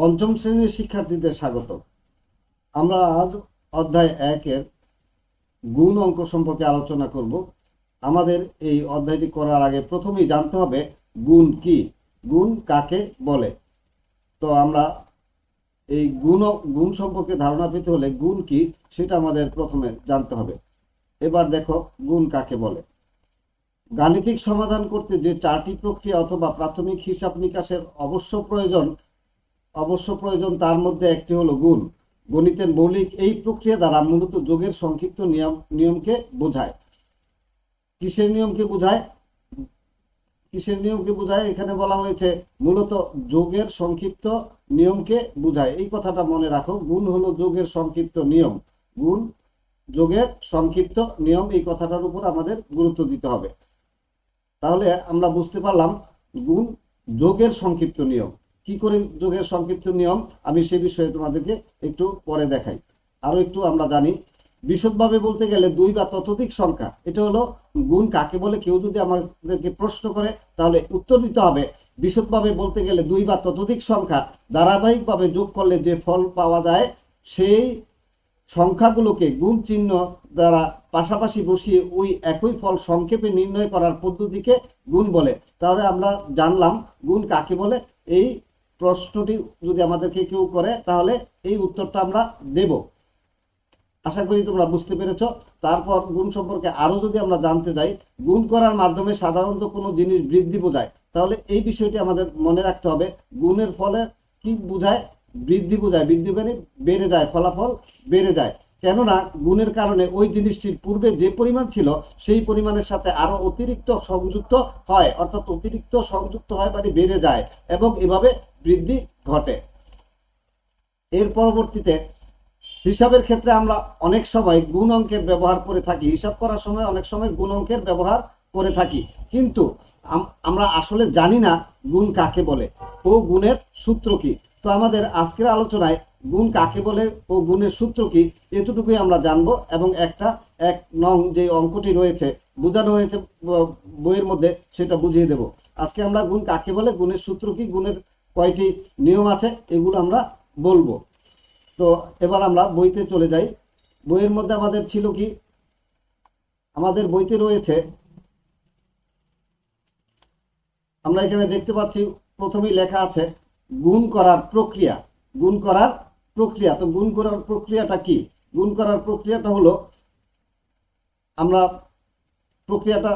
পঞ্চম শ্রেণির শিক্ষার্থীদের স্বাগত। আমরা আজ অধ্যায় একের গুণ অঙ্ক সম্পর্কে আলোচনা করব। আমাদের এই অধ্যায়টি করার আগে প্রথমেই জানতে হবে গুণ কি, গুণ কাকে বলে? তো আমরা এই গুণ গুণ সম্পর্কে ধারণা পেতে হলে গুণ কি সেটা আমাদের প্রথমে জানতে হবে। এবার দেখো গুণ কাকে বলে। গাণিতিক সমাধান করতে যে চারটি প্রক্রিয়া অথবা প্রাথমিক হিসাব নিকাশের অবশ্য প্রয়োজন অবশ্য প্রয়োজন তার মধ্যে একটি হলো গুণ। গণিতের মৌলিক এই প্রক্রিয়া দ্বারা মূলত যোগের সংক্ষিপ্ত নিয়ম, নিয়মকে বোঝায়। কিসের নিয়মকে বোঝায়? কিসের নিয়মকে বোঝায়? এখানে বলা হয়েছে, মূলত যোগের সংক্ষিপ্ত নিয়মকে বোঝায়। এই কথাটা মনে রাখো, গুণ হলো যোগের সংক্ষিপ্ত নিয়ম। গুণ, যোগের সংক্ষিপ্ত নিয়ম, এই কথাটার উপর আমাদের গুরুত্ব দিতে হবে। তাহলে আমরা বুঝতে পারলাম, গুণ, যোগের সংক্ষিপ্ত নিয়ম। কি করে যোগের সংক্ষিপ্ত নিয়ম, আমি সে বিষয়ে তোমাদেরকে একটু পরে দেখাই। আরও একটু আমরা জানি। বিশদভাবে বলতে গেলে দুই বা ততোধিক সংখ্যা, এটা হলো গুণ কাকে বলে, কেউ যদি আমাদেরকে প্রশ্ন করে, তাহলে উত্তর দিতে হবে। বিশদভাবে বলতে গেলে দুই বা ততোধিক সংখ্যা ধারাবাহিকভাবে যোগ করলে যে ফল পাওয়া যায়, সেই সংখ্যাগুলোকে গুণ চিহ্ন দ্বারা পাশাপাশি বসিয়ে ওই একই ফল সংক্ষেপে নির্ণয় করার পদ্ধতিকে গুণ বলে। তাহলে আমরা জানলাম গুণ কাকে বলে। এই প্রশ্নটি যদি আমাদেরকে কেউ করে, তাহলে এই উত্তরটা আমরা দেব। আশা করি তোমরা বুঝতে পেরেছ। তারপর গুণ সম্পর্কে আরও যদি আমরা জানতে যাই, গুণ করার মাধ্যমে সাধারণত কোনো জিনিস বৃদ্ধি বোঝায়। তাহলে এই বিষয়টি আমাদের মনে রাখতে হবে। গুণের ফলে কি বোঝায়? বৃদ্ধি বোঝায়। বৃদ্ধি মানে বেড়ে যায়, ফলাফল বেড়ে যায়। কেননা গুণের কারণে ওই জিনিসটির পূর্বে যে পরিমাণ ছিল, সেই পরিমাণের সাথে আরও অতিরিক্ত সংযুক্ত হয়, অর্থাৎ অতিরিক্ত সংযুক্ত হয় মানে বেড়ে যায় এবং এভাবে বৃদ্ধি ঘটে। এর পরবর্তীতে হিসাবের ক্ষেত্রে আমরা অনেক সময় গুণ অঙ্কের ব্যবহার করে থাকি, হিসাব করার সময় অনেক সময় গুণ অঙ্কের ব্যবহার করে থাকি। কিন্তু আমরা আসলে জানি না গুণ কাকে বলে ও গুণের সূত্র কি। তো আমাদের আজকের আলোচনায় গুণ কাকে বলে ও গুণের সূত্র কি, এতটুকুই আমরা জানব এবং একটা, এক নং যে অঙ্কটি রয়েছে, বোঝানো হয়েছে বইয়ের মধ্যে সেটা বুঝিয়ে দেব। আজকে আমরা গুণ কাকে বলে, গুণের সূত্র কি, গুণের কয়টি নিয়ম আছে, এগুলো আমরা বলব। তো এবার আমরা বইতে চলে যাই। বইয়ের মধ্যে আমাদের ছিল কি, আমাদের বইতে রয়েছে, আমরা এখানে দেখতে পাচ্ছি, প্রথমেই লেখা আছে, গুণ করার প্রক্রিয়া। গুণ করার প্রক্রিয়া, তো গুণ করার প্রক্রিয়াটা কি? গুণ করার প্রক্রিয়াটা হলো আমরা প্রক্রিয়াটা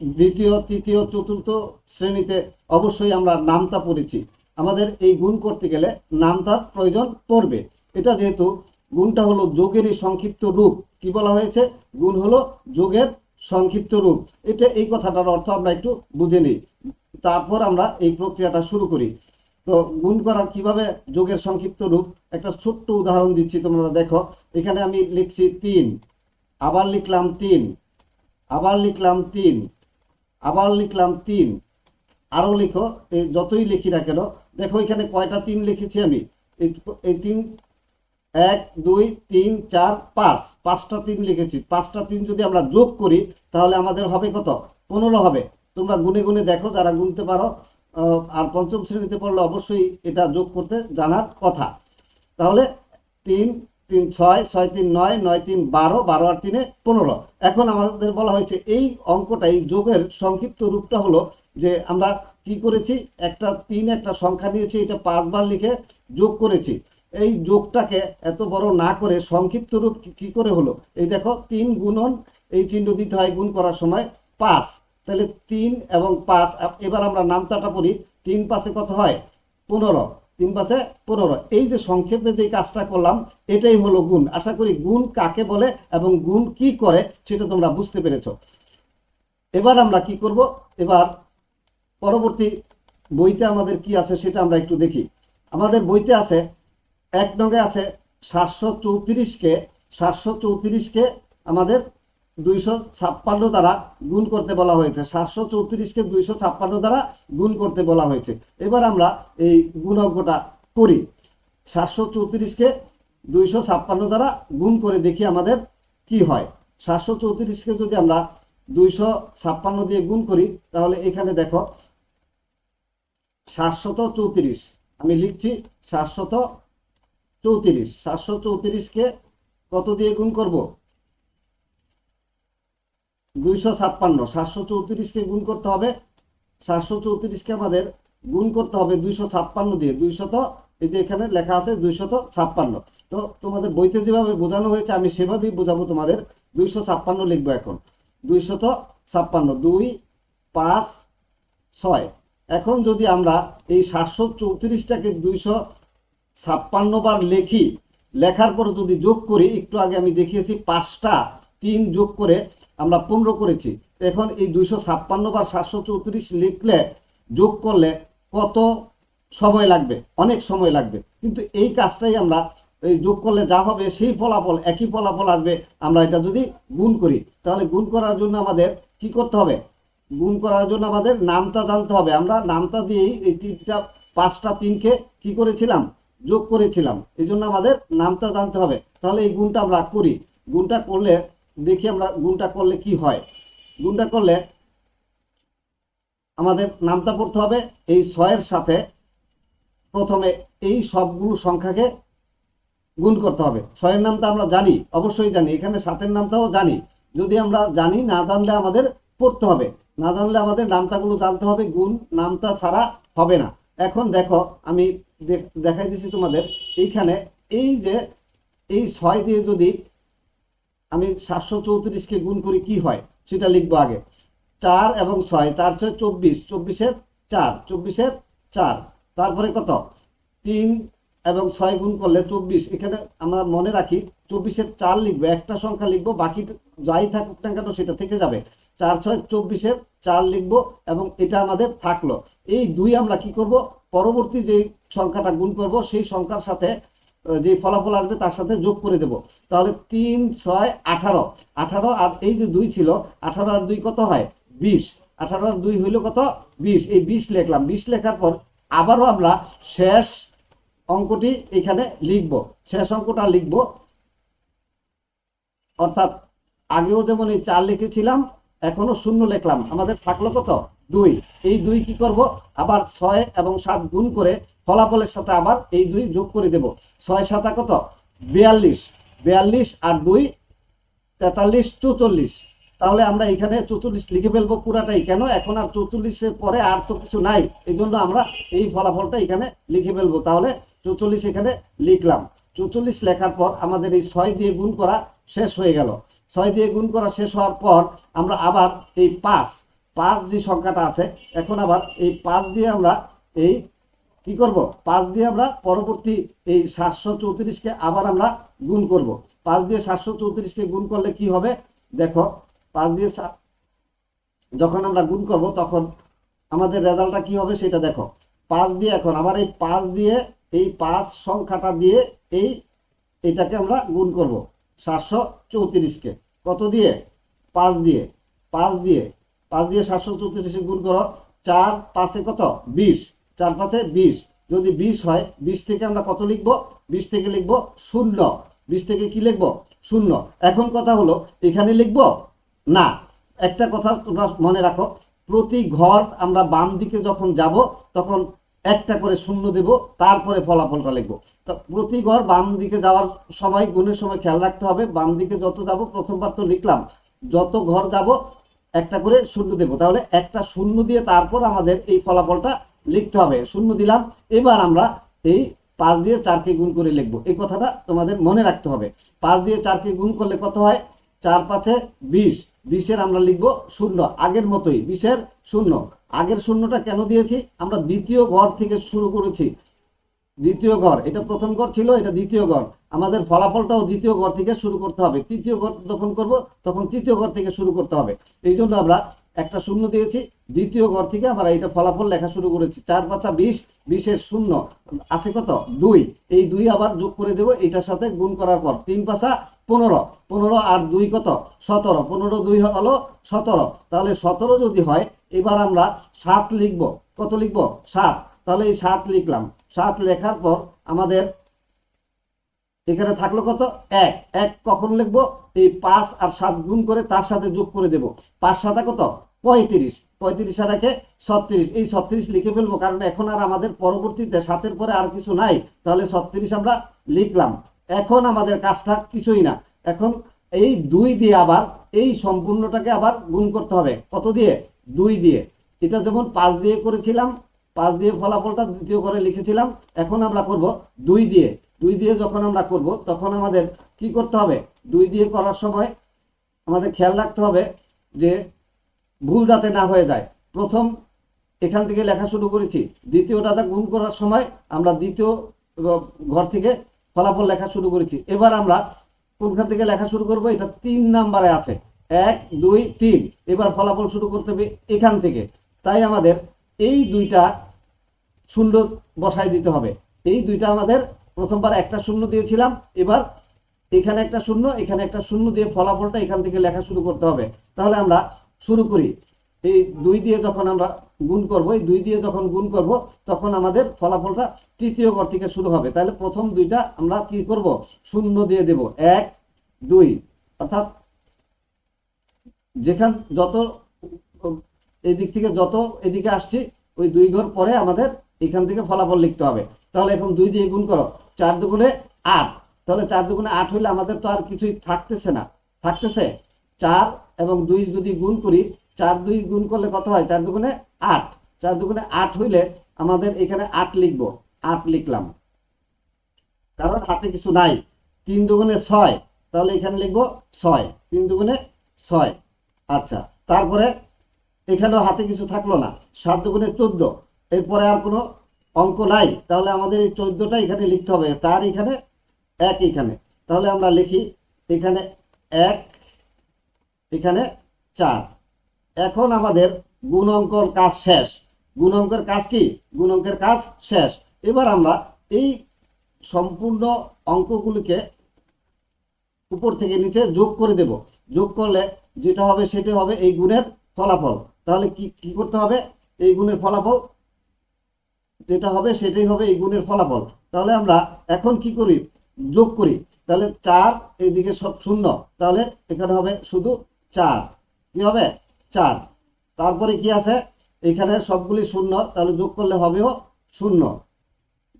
দ্বিতীয়, তৃতীয়, চতুর্থ শ্রেণীতে অবশ্যই আমরা নামতা পড়েছি। আমাদের এই গুণ করতে গেলে নামতার প্রয়োজন পড়বে। এটা যেহেতু গুণটা হলো যোগেরই সংক্ষিপ্ত রূপ। কি বলা হয়েছে? গুণ হলো যোগের সংক্ষিপ্ত রূপ। এটা এই কথাটার অর্থ আমরা একটু বুঝে নিই। তারপর আমরা এই প্রক্রিয়াটা শুরু করি। তো গুণ করার কীভাবে যোগের সংক্ষিপ্ত রূপ? একটা ছোট্ট উদাহরণ দিচ্ছি তোমরা দেখো। এখানে আমি লিখছি তিন, আবার লিখলাম তিন, আবার লিখলাম তিন, আবার লিখলাম তিন। আরও লিখো এই যতই লিখি না কেন। দেখো এখানে কয়টা তিন লিখেছি আমি? এই- তিন, এক, দুই, তিন, চার, পাঁচ। পাঁচটা তিন লিখেছি। পাঁচটা তিন যদি আমরা যোগ করি, তাহলে আমাদের হবে কত? পনেরো হবে। তোমরা গুনে গুনে দেখো, যারা গুনতে পারো। আর পঞ্চম শ্রেণীতে পড়লে অবশ্যই এটা যোগ করতে জানার কথা। তাহলে তিন তিন ছয় ছয় তিন নয় নয় তিন বারো বারো আর তিনে পনেরো। এখন আমাদের বলা হয়েছে এই অঙ্কটা, এই যোগের সংক্ষিপ্ত রূপটা হলো যে আমরা কি করেছি, একটা তিন একটা সংখ্যা নিয়েছি, এটা পাঁচবার লিখে যোগ করেছি। এই যোগটাকে এত বড় না করে সংক্ষিপ্ত রূপ কি- করে হলো? এই দেখো, তিন গুণন, এই চিহ্ন দিতে হয় গুণ করার সময় পাঁচ। তাহলে তিন এবং পাঁচ এবার আমরা নামতাটা পড়ি, তিন পাশে কত হয়? পনেরো। তিন পাশে পনেরো। এই যে সংক্ষেপে যে কাজটা করলাম, এটাই হলো গুণ। আশা করি গুণ কাকে বলে এবং গুণ কি করে সেটা তোমরা বুঝতে পেরেছ। এবার আমরা কি করব? এবার পরবর্তী বইতে আমাদের কি আছে সেটা আমরা একটু দেখি। আমাদের বইতে আছে, এক নঙ্গে আছে সাতশো চৌত্রিশকে সাতশো চৌত্রিশকে আমাদের দুইশো ছাপ্পান্ন দ্বারা গুণ করতে বলা হয়েছে। সাতশো চৌত্রিশকে দুইশো ছাপ্পান্ন দ্বারা গুণ করতে বলা হয়েছে। এবার আমরা এই গুণ অঙ্কটা করি। সাতশো চৌত্রিশকে দুইশো ছাপ্পান্ন দ্বারা গুণ করে দেখি আমাদের কি হয়। সাতশো চৌত্রিশকে যদি আমরা দুইশো ছাপ্পান্ন দিয়ে গুণ করি, তাহলে এখানে দেখো সাতশত চৌত্রিশ, আমি লিখছি সাতশত চৌত্রিশ। সাতশো চৌত্রিশকে কত দিয়ে গুণ করব? দুইশো ছাপ্পান্ন, সাতশো চৌত্রিশকে গুণ করতে হবে। সাতশো চৌত্রিশকে আমাদের গুণ করতে হবে দুইশো ছাপ্পান্ন দিয়ে। দুইশত, এই যে এখানে লেখা আছে দুইশত ছাপ্পান্ন। তো তোমাদের বইতে যেভাবে বোঝানো হয়েছে, আমি সেভাবেই বোঝাবো তোমাদের। দুইশো ছাপ্পান্ন লিখব এখন। দুইশত ছাপ্পান্ন, দুই, পাঁচ, ছয়। এখন যদি আমরা এই সাতশো চৌত্রিশটাকে দুইশো ছাপ্পান্ন বার লেখি, লেখার পর যদি যোগ করি, একটু আগে আমি দেখিয়েছি পাঁচটা। তিন যোগ করে আমরা পনেরো করেছি। এখন এই দুইশো ছাপ্পান্ন বার সাতশো চৌত্রিশ লিখলে যোগ করলে কত সময় লাগবে? অনেক সময় লাগবে। কিন্তু এই কাজটাই আমরা, এই যোগ করলে যা হবে সেই ফলাফল, একই ফলাফল আসবে। আমরা এটা যদি গুণ করি, তাহলে গুণ করার জন্য আমাদের কি করতে হবে? গুণ করার জন্য আমাদের নামটা জানতে হবে। আমরা নামটা দিয়েই এই তিনটা, পাঁচটা তিনকে কি করেছিলাম? যোগ করেছিলাম। এই জন্য আমাদের নামটা জানতে হবে। তাহলে এই গুণটা আমরা করি। গুণটা করলে দেখি আমরা গুণটা করলে কি হয়। গুণটা করলে আমাদের নামটা পড়তে হবে এই ছয়ের সাথে প্রথমে এই সবগুলো সংখ্যাকে গুণ করতে হবে। ছয়ের নামটা আমরা জানি, অবশ্যই জানি। এখানে সাতের নামটাও জানি। যদি আমরা জানি, না জানলে আমাদের পড়তে হবে। না জানলে আমাদের নামতাগুলো জানতে হবে, গুণ নামতা ছাড়া হবে না। এখন দেখো, আমি দেখ- দেখাই দিছি তোমাদের। এইখানে এই যে, এই ছয় দিয়ে যদি আমি সাতশো চৌত্রিশকে গুণ করি কি হয়? সেটা লিখব আগে। চার এবং ছয়, চার ছয় চব্বিশ, চব্বিশের চার চব্বিশের চার। তারপরে কত? তিন এবং ছয় গুণ করলে চব্বিশ। এখানে আমরা মনে রাখি, চব্বিশের চার লিখব, একটা সংখ্যা লিখব, বাকি যাই থাকুক না কেন সেটা থেকে যাবে। চার ছয় চব্বিশের চার লিখব এবং এটা আমাদের থাকল। এই দুই আমরা কি করব? পরবর্তী যে সংখ্যাটা গুণ করব, সেই সংখ্যার সাথে যে ফলাফল আসবে তার সাথে যোগ করে দেব। তাহলে তিন, ছয়, আঠারো। আঠারো আর এই যে দুই ছিল, আঠারো আর দুই কত হয়? বিশ। আঠারো আর দুই হইল কত? বিশ। এই বিশ লিখলাম। বিশ লেখার পর আবারও আমরা শেষ অঙ্কটি এখানে লিখব। শেষ অঙ্কটা লিখব। অর্থাৎ আগেও যেমন এই চার লিখেছিলাম এখনও শূন্য লিখলাম। আমাদের থাকল কত? দুই। এই দুই কি করব? আবার ছয় এবং সাত গুণ করে ফলাফলের সাথে আবার এই দুই যোগ করে দেব। ছয় সাতা কত? বিয়াল্লিশ। বিয়াল্লিশ আর দুই, তেতাল্লিশ, চৌচল্লিশ। তাহলে আমরা এখানে চৌচল্লিশ লিখে ফেলব পুরাটাই। কেন? এখন আর চৌচল্লিশের পরে আর তো কিছু নাই। এই জন্য আমরা এই ফলাফলটা এখানে লিখে ফেলব। তাহলে চৌচল্লিশ এখানে লিখলাম। চৌচল্লিশ লেখার পর আমাদের এই ছয় দিয়ে গুণ করা শেষ হয়ে গেল। ছয় দিয়ে গুণ করা শেষ হওয়ার পর আমরা আবার এই পাঁচ পাঁচ যে সংখ্যাটা আছে, এখন আবার এই পাঁচ দিয়ে আমরা এই কি করব? পাঁচ দিয়ে আমরা পরবর্তী এই সাতশো চৌত্রিশকে আবার আমরা গুণ করব। পাঁচ দিয়ে সাতশো চৌত্রিশকে গুণ করলে কি হবে? দেখো, পাঁচ দিয়ে যখন আমরা গুণ করব, তখন আমাদের রেজাল্টটা কি হবে সেটা দেখো। পাঁচ দিয়ে এখন আবার এই পাঁচ দিয়ে এই পাঁচ সংখ্যাটা দিয়ে এই এটাকে আমরা গুণ করব সাতশো চৌত্রিশকে। কত দিয়ে? পাঁচ দিয়ে। পাঁচ দিয়ে পাঁচ দিয়ে সাতশো চৌত্রিশে গুণ করো, চার পাঁচে কত? বিশ। চার পাঁচে বিশ। যদি বিশ হয়, বিশ থেকে আমরা কত লিখব? বিশ থেকে লিখব শূন্য। বিশ থেকে কি লিখব? শূন্য। এখন কথা হলো, এখানে লিখব? না। একটা কথা তোমরা মনে রাখো, প্রতি ঘর আমরা বাম দিকে যখন যাব, তখন একটা করে শূন্য দেব, তারপরে ফলাফলটা লিখব। তো প্রতি ঘর বাম দিকে যাওয়ার সময়, গুণের সময় খেয়াল রাখতে হবে। বাম দিকে যত যাব, প্রথমবার তো লিখলাম। যত ঘর যাব একটা করে শূন্য দেব। তাহলে একটা শূন্য দিয়ে তারপর আমাদের এই ফলাফলটা লিখতে হবে। শূন্য দিলাম। এবার আমরা এই পাঁচ দিয়ে চারকে গুণ করে লিখব। এই কথাটা তোমাদের মনে রাখতে হবে। পাঁচ দিয়ে চারকে গুণ করলে কত হয়? চার পাঁচে বিশ। বিশের আমরা লিখব শূন্য। আগের মতোই। বিশের শূন্য। আগের শূন্যটা কেন দিয়েছি? আমরা দ্বিতীয় ঘর থেকে শুরু করেছি। দ্বিতীয় ঘর। এটা প্রথম ঘর ছিল, এটা দ্বিতীয় ঘর। আমাদের ফলাফলটাও দ্বিতীয় ঘর থেকে শুরু করতে হবে। তৃতীয় ঘর যখন করব, তখন তৃতীয় ঘর থেকে শুরু করতে হবে। এই জন্য আমরা একটা শূন্য দিয়েছি। দ্বিতীয় ঘর থেকে আমরা এটা ফলাফল লেখা শুরু করেছি। চার পাঁচা বিশ, বিশের শূন্য। আছে কত? দুই। এই দুই আবার যোগ করে দেব এটার সাথে গুণ করার পর। তিন পাঁচা পনেরো। পনেরো আর দুই কত? সতেরো। পনেরো দুই হলো সতেরো। তাহলে সতেরো যদি হয়, এবার আমরা সাত লিখব। কত লিখব? সাত। তাহলে এই সাত লিখলাম। সাত লেখার পর আমাদের এখানে থাকল কত? এক। এক কখন লিখব? এই পাঁচ আর সাত গুণ করে তার সাথে যোগ করে দেব। পাঁচ সাতা কত? পঁয়ত্রিশ। পঁয়ত্রিশ একে ছত্রিশ। এই ছত্রিশ লিখে ফেলব, কারণ এখন আর আমাদের পরবর্তীতে সাতের পরে আর কিছু নাই। তাহলে ছত্রিশ আমরা লিখলাম। এখন আমাদের কাজটা কিছুই না। এখন এই দুই দিয়ে আবার এই সম্পূর্ণটাকে আবার গুণ করতে হবে। কত দিয়ে? দুই দিয়ে। এটা যেমন পাঁচ দিয়ে করেছিলাম পাঁচ দিয়ে ফলাফলটা দ্বিতীয় করে লিখেছিলাম, এখন আমরা করব দুই দিয়ে। দুই দিয়ে যখন আমরা করব, তখন আমাদের কি করতে হবে? দুই দিয়ে করার সময় আমাদের খেয়াল রাখতে হবে যে ভুল যাতে না হয়ে যায়। প্রথম এখান থেকে লেখা শুরু করেছি, দ্বিতীয়টাতে গুণ করার সময় আমরা দ্বিতীয় ঘর থেকে ফলাফল লেখা শুরু করেছি। এবার আমরা কোনখান থেকে লেখা শুরু করব? এটা তিন নাম্বারে আছে। এক, দুই, তিন। এবার ফলাফল শুরু করতে হবে এখান থেকে। তাই আমাদের এই দুইটা শূন্য বসায় দিতে হবে। এই দুইটা আমাদের প্রথমবার একটা শূন্য দিয়েছিলাম। এবার এখানে একটা শূন্য, এখানে একটা শূন্য দিয়ে ফলাফলটা এখান থেকে লেখা শুরু করতে হবে। তাহলে আমরা শুরু করি। এই দুই দিয়ে যখন আমরা গুণ করব, এই দুই দিয়ে যখন গুণ করব, তখন আমাদের ফলাফলটা তৃতীয় ঘর থেকে শুরু হবে। তাহলে প্রথম দুইটা আমরা কি করব? শূন্য দিয়ে দেব। এক, দুই, অর্থাৎ যেখান যত এই দিক থেকে যত এদিকে আসছি, ওই দুই ঘর পরে আমাদের এখান থেকে ফলাফল লিখতে হবে। তাহলে এখন দুই দিয়ে গুণ করো, চার দুগুণে আট। তাহলে চার দুগুণে আট হইলে আমাদের তো আর কিছুই থাকতেছে না। থাকতেছে? চার এবং দুই যদি গুণ করি, চার দুই গুণ করলে কত হয়? চার দুগুণে আট। চার দুগুণে আট হইলে আমাদের এখানে আট লিখব। আট লিখলাম। কারণ হাতে কিছু নাই। তিন দুগুণে ছয়, তাহলে এখানে লিখব ছয়। তিন দুগুণে ছয়। আচ্ছা তারপরে এখানেও হাতে কিছু থাকল না। সাত দুগুণে চোদ্দ। এরপরে আর কোনো অঙ্ক নাই। তাহলে আমাদের এই চোদ্দটা এখানে লিখতে হবে। চার এখানে, এক এখানে। তাহলে আমরা লিখি এখানে এক, এখানে চার। এখন আমাদের গুণ অঙ্কর কাজ শেষ। গুণ অঙ্কের কাজ কি? গুণ অঙ্কের কাজ শেষ। এবার আমরা এই সম্পূর্ণ অঙ্কগুলিকে উপর থেকে নিচে যোগ করে দেব। যোগ করলে যেটা হবে সেটা হবে এই গুণের ফলাফল। তাহলে কি কি করতে হবে? এই গুণের ফলাফল যেটা হবে সেটাই হবে এই গুণের ফলাফল। তাহলে আমরা এখন কি করি? যোগ করি। তাহলে চার এইদিকে সব শূন্য। তাহলে এখানে হবে শুধু চার। কি হবে? চার। তারপরে কি আছে? এখানে সবগুলি শূন্য। তাহলে যোগ করলে হবেও শূন্য।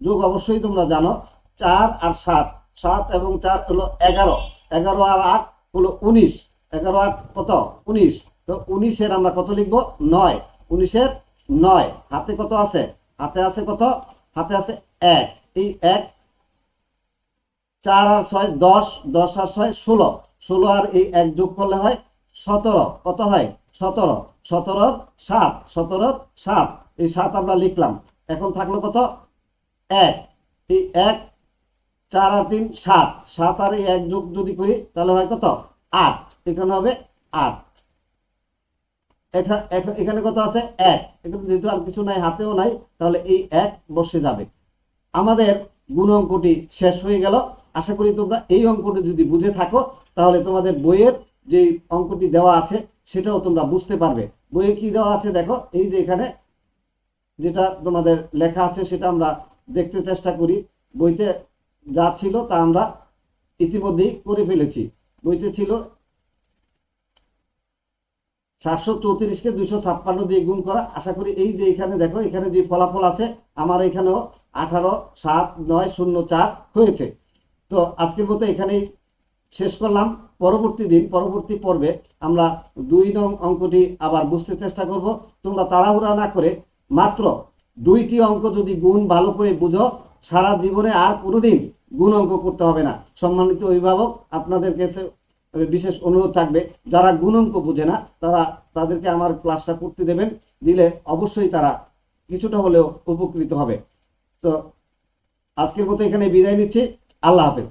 যোগ অবশ্যই তোমরা জানো। চার আর সাত। সাত এবং চার হলো এগারো। এগারো আর আট হলো উনিশ। এগারো আট কত? উনিশ। তো উনিশের আমরা কত লিখব? নয়। উনিশের নয়। হাতে কত আছে? হাতে আছে কত? হাতে আছে এক। এই এক চার আর ছয় দশ দশ আর ছয় ষোলো। ষোলো আর এই এক যোগ করলে হয় সতেরো। কত হয়? সতেরো। সতেরোর সাত। সতেরোর সাত। এই সাত আমরা লিখলাম। এখন থাকল কত? এক। এই এক চার আর তিন সাত। সাত আর এই এক যোগ যদি করি, তাহলে হয় কত? আট। এখানে হবে আট। এখানে কত আছে? এক। এখানে যেহেতু আর কিছু নাই, হাতেও নাই, তাহলে এই এক বসে যাবে। আমাদের গুণ অঙ্কটি শেষ হয়ে গেল। আশা করি তোমরা এই অঙ্কটি যদি বুঝে থাকো, তাহলে তোমাদের বইয়ের যে অঙ্কটি দেওয়া আছে, সেটাও তোমরা বুঝতে পারবে। বইয়ে কি দেওয়া আছে দেখো, এই যে এখানে যেটা তোমাদের লেখা আছে, সেটা আমরা দেখতে চেষ্টা করি। বইতে যা ছিল তা আমরা ইতিমধ্যেই করে ফেলেছি। বইতে ছিল সাতশো চৌত্রিশকে দুইশো ছাপ্পান্ন দিয়ে গুণ করা। আশা করি এই যে এখানে দেখো, এখানে যে ফলাফল আছে, আমার এখানেও আঠারো, সাত, নয়, শূন্য, চার হয়েছে। তো আজকের মতো এখানেই শেষ করলাম। পরবর্তী দিন, পরবর্তী পর্বে আমরা দুই নং অঙ্কটি আবার বুঝতে চেষ্টা করব। তোমরা তাড়াহুড়া না করে মাত্র দুইটি অঙ্ক যদি গুণ ভালো করে বুঝো, সারা জীবনে আর কোনোদিন গুণ অঙ্ক করতে হবে না। সম্মানিত অভিভাবক আপনাদের কাছে বিশেষ অনুরোধ থাকবে, যারা গুণঙ্ক বুঝে না, তারা তাদেরকে আমার ক্লাসটা করতে দেবেন, দিলে অবশ্যই তারা কিছুটা হলেও উপকৃত হবে। তো আজকের মতো এখানে বিদায় নিচ্ছি। আল্লাহ হাফেজ।